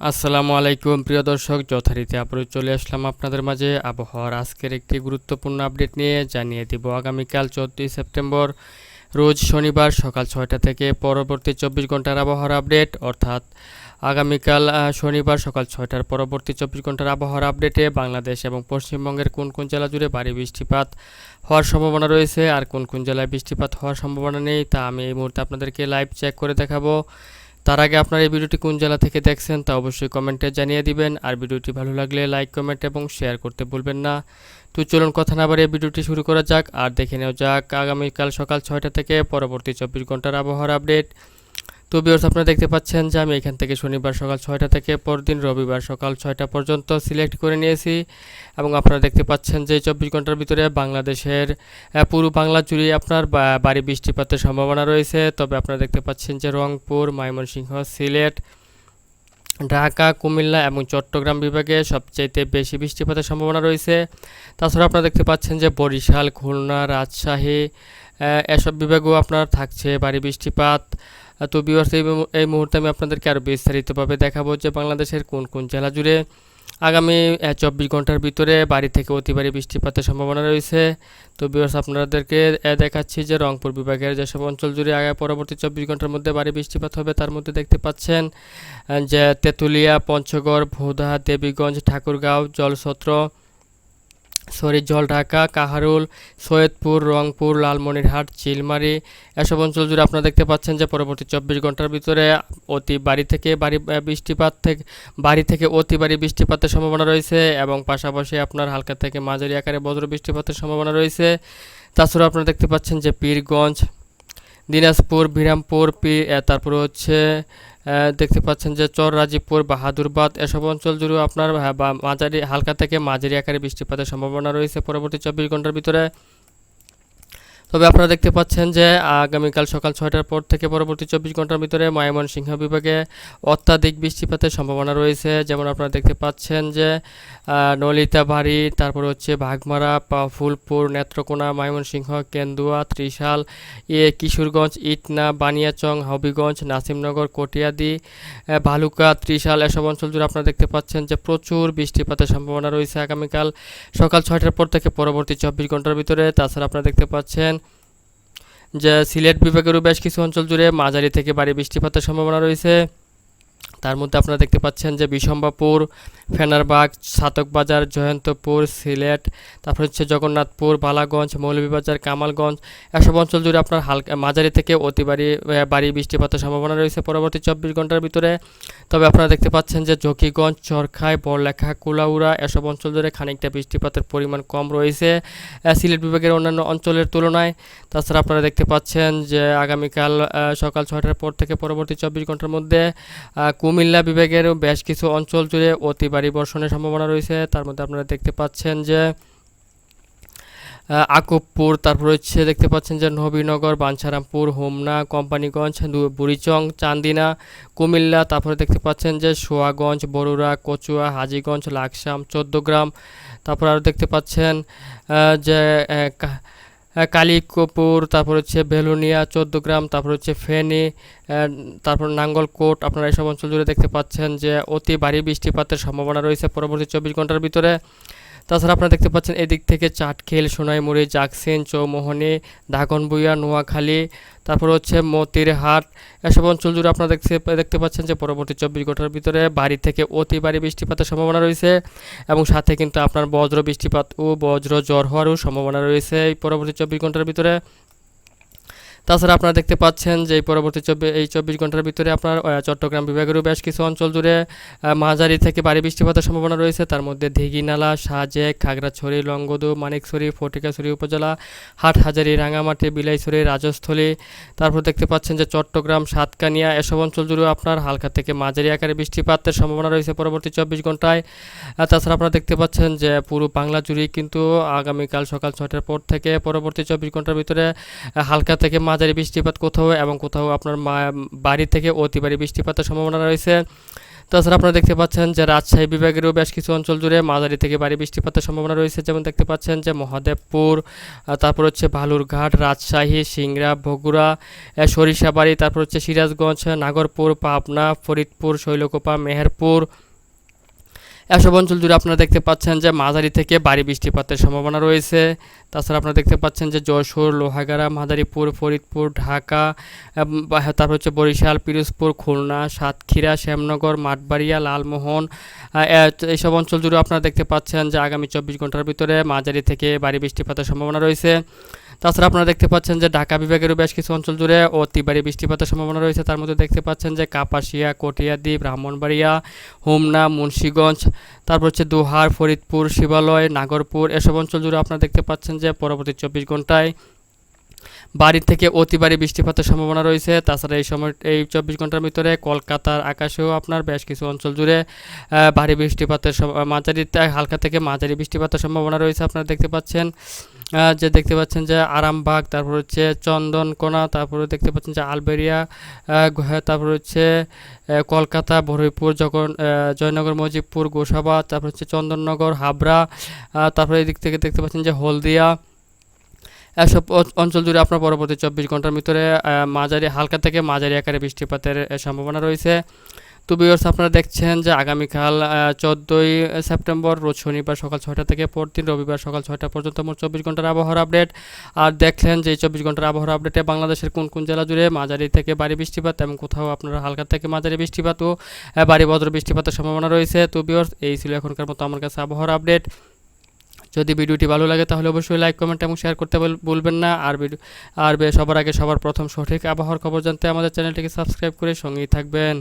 আসসালামু আলাইকুম, প্রিয় দর্শক, যথারীতি আবারও চলে আসলাম আপনাদের মাঝে। আবহাওয়ার আজকের একটি গুরুত্বপূর্ণ আপডেট নিয়ে জানিয়ে দিব, আগামীকাল চোদ্দই সেপ্টেম্বর, রোজ শনিবার সকাল ছয়টা থেকে পরবর্তী চব্বিশ ঘণ্টার আবহাওয়ার আপডেট, অর্থাৎ আগামীকাল শনিবার সকাল ছয়টার পরবর্তী চব্বিশ ঘণ্টার আবহাওয়ার আপডেটে বাংলাদেশ এবং পশ্চিমবঙ্গের কোন কোন জেলা জুড়ে ভারী বৃষ্টিপাত হওয়ার সম্ভাবনা রয়েছে আর কোন কোন জেলায় বৃষ্টিপাত হওয়ার সম্ভাবনা নেই তা আমি এই মুহূর্তে আপনাদেরকে লাইভ চেক করে দেখাবো। তার আগে আপনার এই ভিডিওটি কোন জেলা থেকে দেখছেন তা অবশ্যই কমেন্টে জানিয়ে দিবেন। আর ভিডিওটি ভালো লাগলে লাইক, কমেন্ট এবং শেয়ার করতে ভুলবেন না। তো চলুন কথা না বাড়িয়ে ভিডিওটি শুরু করা যাক। আর দেখে নেওয়া যাক, আগামীকাল সকাল ছয়টা থেকে পরবর্তী চব্বিশ ঘণ্টার আবহাওয়ার আপডেট। তো বিয়র্স আপনারা দেখতে পাচ্ছেন যে আমি এখান থেকে শনিবার সকাল ছয়টা থেকে পরদিন রবিবার সকাল ছয়টা পর্যন্ত সিলেক্ট করে নিয়েছি এবং আপনারা দেখতে পাচ্ছেন যে চব্বিশ ঘণ্টার ভিতরে বাংলাদেশের পুরো বাংলা জুড়ে আপনার বা- ভারী বৃষ্টিপাতের সম্ভাবনা রয়েছে। তবে আপনারা দেখতে পাচ্ছেন যে রংপুর, ময়মনসিংহ, সিলেট, ঢাকা, কুমিল্লা এবং চট্টগ্রাম বিভাগে সবচাইতে বেশি বৃষ্টিপাতের সম্ভাবনা রয়েছে। তাছাড়া আপনারা দেখতে পাচ্ছেন যে বরিশাল, খুলনা, রাজশাহী এসব বিভাগেও আপনার থাকছে ভারী বৃষ্টিপাত। তো বিভার্স এই এই মুহূর্তে আমি আপনাদেরকে আরও বিস্তারিতভাবে দেখাবো যে বাংলাদেশের কোন কোন জেলা জুড়ে আগামী চব্বিশ ঘণ্টার ভিতরে বাড়ি থেকে অতি বৃষ্টিপাতের সম্ভাবনা রয়েছে। তো বিভার্স আপনাদেরকে দেখাচ্ছি যে রংপুর বিভাগের যেসব অঞ্চল জুড়ে আগে পরবর্তী চব্বিশ ঘণ্টার মধ্যে বাড়ি বৃষ্টিপাত হবে তার মধ্যে দেখতে পাচ্ছেন যে তেঁতুলিয়া, পঞ্চগড়, ভোদা, দেবীগঞ্জ, ঠাকুরগাঁও, জলছত্র সরি জলঢাকা কাহারুল, সৈয়দপুর, রংপুর, লালমনিরহাট, চিলমারি এসব অঞ্চল জুড়ে আপনারা দেখতে পাচ্ছেন যে পরবর্তী চব্বিশ ঘণ্টার ভিতরে অতি বাড়ি থেকে বাড়ি বৃষ্টিপাত থেকে বাড়ি থেকে অতি বাড়ি বৃষ্টিপাতের সম্ভাবনা রয়েছে এবং পাশাপাশি আপনার হালকা থেকে মাঝারি আকারে বজ্র বৃষ্টিপাতের সম্ভাবনা রয়েছে। তাছাড়া আপনারা দেখতে পাচ্ছেন যে পীরগঞ্জ, দিনাজপুর, বিরামপুর, পি তারপরে হচ্ছে দেখতে পাচ্ছেন যে চর রাজীবপুর বাহাদুরবাদ এসব অঞ্চল জুড়েও আপনার বা মাঝারি, হালকা থেকে মাঝারি আকারে বৃষ্টিপাতের সম্ভাবনা রয়েছে। পরবর্তী চব্বিশ ঘণ্টার ভিতরে তবে আপনারা দেখতে পাচ্ছেন যে আগামীকাল সকাল ছয়টার পর থেকে পরবর্তী চব্বিশ ঘণ্টার ভিতরে ময়মনসিংহ বিভাগে অত্যাধিক বৃষ্টিপাতের সম্ভাবনা রয়েছে। যেমন আপনারা দেখতে পাচ্ছেন যে আহ, নলিতাবাড়ি তারপর হচ্ছে পা- ফুলপুর নেত্রকোনা ময়মনসিংহ কেন্দুয়া ত্রিশাল এ কিশোরগঞ্জ ইটনা বানিয়াচং হবিগঞ্জ নাসিমনগর কটিয়াদি ভালুকা ত্রিশাল এসব অঞ্চল জুড়ে আপনারা দেখতে পাচ্ছেন যে প্রচুর বৃষ্টিপাতের সম্ভাবনা রয়েছে আগামীকাল সকাল ছয়টার পর থেকে পরবর্তী চব্বিশ ঘণ্টার ভিতরে। তাছাড়া আপনারা দেখতে পাচ্ছেন যে সিলেট বিভাগেরও বেশ কিছু অঞ্চল জুড়ে মাঝারি থেকে ভারী বৃষ্টিপাতের সম্ভাবনা রয়েছে। তার মধ্যে আপনারা দেখতে পাচ্ছেন যে বিশম্বাপুর ফেনারবাগ, সাতকবাজার, জয়ন্তপুর, সিলেট, তারপর হচ্ছে জগন্নাথপুর, বালাগঞ্জ, মৌলভীবাজার, কামালগঞ্জ, এসব অঞ্চল জুড়ে আপনার হালকা মাঝারি থেকে অতি বাড়ি বৃষ্টিপাতের সম্ভাবনা রয়েছে পরবর্তী চব্বিশ ঘণ্টার ভিতরে। তবে আপনারা দেখতে পাচ্ছেন যে জকিগঞ্জ, চরখাই, বড়লেখা, কুলাউড়া এসব অঞ্চল জুড়ে খানিকটা বৃষ্টিপাতের পরিমাণ কম রয়েছে সিলেট বিভাগের অন্যান্য অঞ্চলের তুলনায়। তাছাড়া আপনারা দেখতে পাচ্ছেন যে আগামীকাল সকাল ছয়টার পর থেকে পরবর্তী চব্বিশ ঘণ্টার মধ্যে কুমিল্লা বিভাগেরও বেশ কিছু অঞ্চল জুড়ে অতি ভারী বর্ষণের সম্ভাবনা রয়েছে। তার মধ্যে আপনারা দেখতে পাচ্ছেন যে আকুবপুর তারপর হচ্ছে দেখতে পাচ্ছেন যে নবীনগর, বাঞ্ছারামপুর, হোমনা, কোম্পানিগঞ্জ বুড়িচং, চান্দিনা, কুমিল্লা, তারপরে দেখতে পাচ্ছেন যে সোয়াগঞ্জ, বরুড়া, কচুয়া, হাজিগঞ্জ, লাকসাম, চোদ্দগ্রাম, তারপর আরও দেখতে পাচ্ছেন যে কালিকপুর তারপর হচ্ছে বেলুনিয়া, চোদ্দগ্রাম, তারপর হচ্ছে ফেনি তারপর নাঙ্গলকোট আপনারা এসব অঞ্চল জুড়ে দেখতে পাচ্ছেন যে অতি ভারী বৃষ্টিপাতের সম্ভাবনা রয়েছে পরবর্তী চব্বিশ ঘণ্টার ভিতরে। তাছাড়া আপনারা দেখতে পাচ্ছেন এদিক থেকে চাটখেল, সোনাইমুড়ি, জাকসেন, চৌমোহনে দাগনবুয়া নোয়াখালী, তারপর হচ্ছে মতিরহাট। এসব অঞ্চল জুড়ে আপনারা দেখতে দেখতে পাচ্ছেন যে পরবর্তী চব্বিশ ঘণ্টার ভিতরে বাড়ি থেকে অতি বাড়ি বৃষ্টিপাতের সম্ভাবনা রয়েছে এবং সাথে কিন্তু আপনার বজ্র বৃষ্টিপাত ও বজ্র জ্বর হওয়ারও সম্ভাবনা রয়েছে এই পরবর্তী চব্বিশ ঘণ্টার ভিতরে। তাছাড়া আপনারা দেখতে পাচ্ছেন যে পরবর্তী চব্বিশ এই চব্বিশ ঘণ্টার ভিতরে আপনার চট্টগ্রাম বিভাগেরও বেশ কিছু অঞ্চল জুড়ে মাঝারি থেকে ভারী বৃষ্টিপাতের সম্ভাবনা রয়েছে। তার মধ্যে দিঘিনালা সাজেক, খাগড়াছড়ি লঙ্গদু মানিকছড়ি, ফটিকাছড়ি উপজেলা, হাটহাজারি, রাঙামাটি, বিলাইছড়ি, রাজস্থলী। তারপর দেখতে পাচ্ছেন যে চট্টগ্রাম, সাতকানিয়া, এসব অঞ্চল জুড়েও আপনার হালকা থেকে মাঝারি আকারে বৃষ্টিপাতের সম্ভাবনা রয়েছে পরবর্তী চব্বিশ ঘন্টায়। তাছাড়া আপনারা দেখতে পাচ্ছেন যে পুরো বাংলা জুড়েই কিন্তু আগামীকাল সকাল ছয়টার পর থেকে পরবর্তী চব্বিশ ঘণ্টার ভিতরে হালকা থেকে মাঝারি বৃষ্টিপাত কোথাও এবং কোথাও আপনার বাড়ি থেকে অতি ভারী বৃষ্টিপাতের সম্ভাবনা রয়েছে। তাছাড়া আপনারা দেখতে পাচ্ছেন যে রাজশাহী বিভাগেরও বেশ কিছু অঞ্চল জুড়ে মাঝারি থেকে ভারী বৃষ্টিপাতের সম্ভাবনা রয়েছে। যেমন দেখতে পাচ্ছেন যে মহাদেবপুর তারপর হচ্ছে ভালুরঘাট রাজশাহী, সিংড়া, বগুড়া সরিষাবাড়ি, তারপর হচ্ছে সিরাজগঞ্জ, নাগরপুর, পাবনা, ফরিদপুর, শৈলকোপা, মেহেরপুর এসব অঞ্চল জুড়ে আপনারা দেখতে পাচ্ছেন যে মাঝারি থেকে ভারী বৃষ্টিপাতের সম্ভাবনা রয়েছে। তাছাড়া আপনারা দেখতে পাচ্ছেন যে যশোর, লোহাগাড়া, মাদারীপুর, ফরিদপুর, ঢাকা এবং তারপর হচ্ছে বরিশাল, পিরোজপুর, খুলনা, সাতক্ষীরা, শ্যামনগর, মাঠবাড়িয়া, লালমোহন এইসব অঞ্চল জুড়ে আপনারা দেখতে পাচ্ছেন যে আগামী চব্বিশ ঘণ্টার ভিতরে মাঝারি থেকে ভারী বৃষ্টিপাতের সম্ভাবনা রয়েছে। তাছাড়া আপনারা দেখতে পাচ্ছেন যে ঢাকা বিভাগেরও বেশ কিছু অঞ্চল জুড়ে অতি ভারী বৃষ্টিপাতের সম্ভাবনা রয়েছে। তার মধ্যে দেখতে পাচ্ছেন যে কাপাসিয়া কটিয়াদি ব্রাহ্মণবাড়িয়া, হোমনা, মুন্সীগঞ্জ, তারপর হচ্ছে দোহার, ফরিদপুর, শিবালয়, নাগরপুর, এসব অঞ্চল জুড়ে আপনারা দেখতে পাচ্ছেন যে পরবর্তী চব্বিশ ঘন্টায় বাড়ি থেকে অতি ভারী বৃষ্টিপাতের সম্ভাবনা রয়েছে। তাছাড়া এই সময়, এই চব্বিশ ঘণ্টার ভিতরে কলকাতার আকাশেও আপনার বেশ কিছু অঞ্চল জুড়ে ভারী বৃষ্টিপাতের মাঝারি হালকা থেকে মাঝারি বৃষ্টিপাতের সম্ভাবনা রয়েছে আপনারা দেখতে পাচ্ছেন। যে দেখতে পাচ্ছেন যে আরামবাগ, তারপর হচ্ছে চন্দনকোনা, তারপরে দেখতে পাচ্ছেন যে আলবেরিয়া তারপর হচ্ছে কলকাতা বরৈপুর যখন জয়নগর, মজিবপুর গোসাবাদ তারপর হচ্ছে চন্দননগর, হাবড়া তারপরে এদিক থেকে দেখতে পাচ্ছেন যে হলদিয়া এসব অঞ্চল জুড়ে আপনার পরবর্তী চব্বিশ ঘণ্টার ভিতরে মাঝারি, হালকা থেকে মাঝারি আকারে বৃষ্টিপাতের সম্ভাবনা রয়েছে। তো বিয়ার্স আপনারা দেখছেন যে আগামীকাল চোদ্দোই সেপ্টেম্বর, রোজ শনিবার সকাল ছয়টা থেকে পরদিন রবিবার সকাল ছয়টা পর্যন্ত মোট চব্বিশ ঘণ্টার আবহাওয়ার আপডেট আর দেখলেন যে চব্বিশ ঘণ্টার আবহাওয়ার আপডেটে বাংলাদেশের কোন কোন জেলা জুড়ে মাঝারি থেকে ভারী বৃষ্টিপাত এবং কোথাও আপনারা হালকা থেকে মাঝারি বৃষ্টিপাত ও ভারী বজ্র বৃষ্টিপাতের সম্ভাবনা রয়েছে। তো বিয়ার্স এই ছিল এখনকার মতো আমার কাছে আবহাওয়ার আপডেট যদি ভিডিওটি ভালো লাগে তাহলে অবশ্যই লাইক কমেন্ট এবং শেয়ার করতে ভুলবেন না। আর ভিডিও আর সবার আগে সবার প্রথম সঠিক আবহাওয়ার খবর জানতে আমাদের চ্যানেলটিকে সাবস্ক্রাইব করে সঙ্গেই থাকবেন।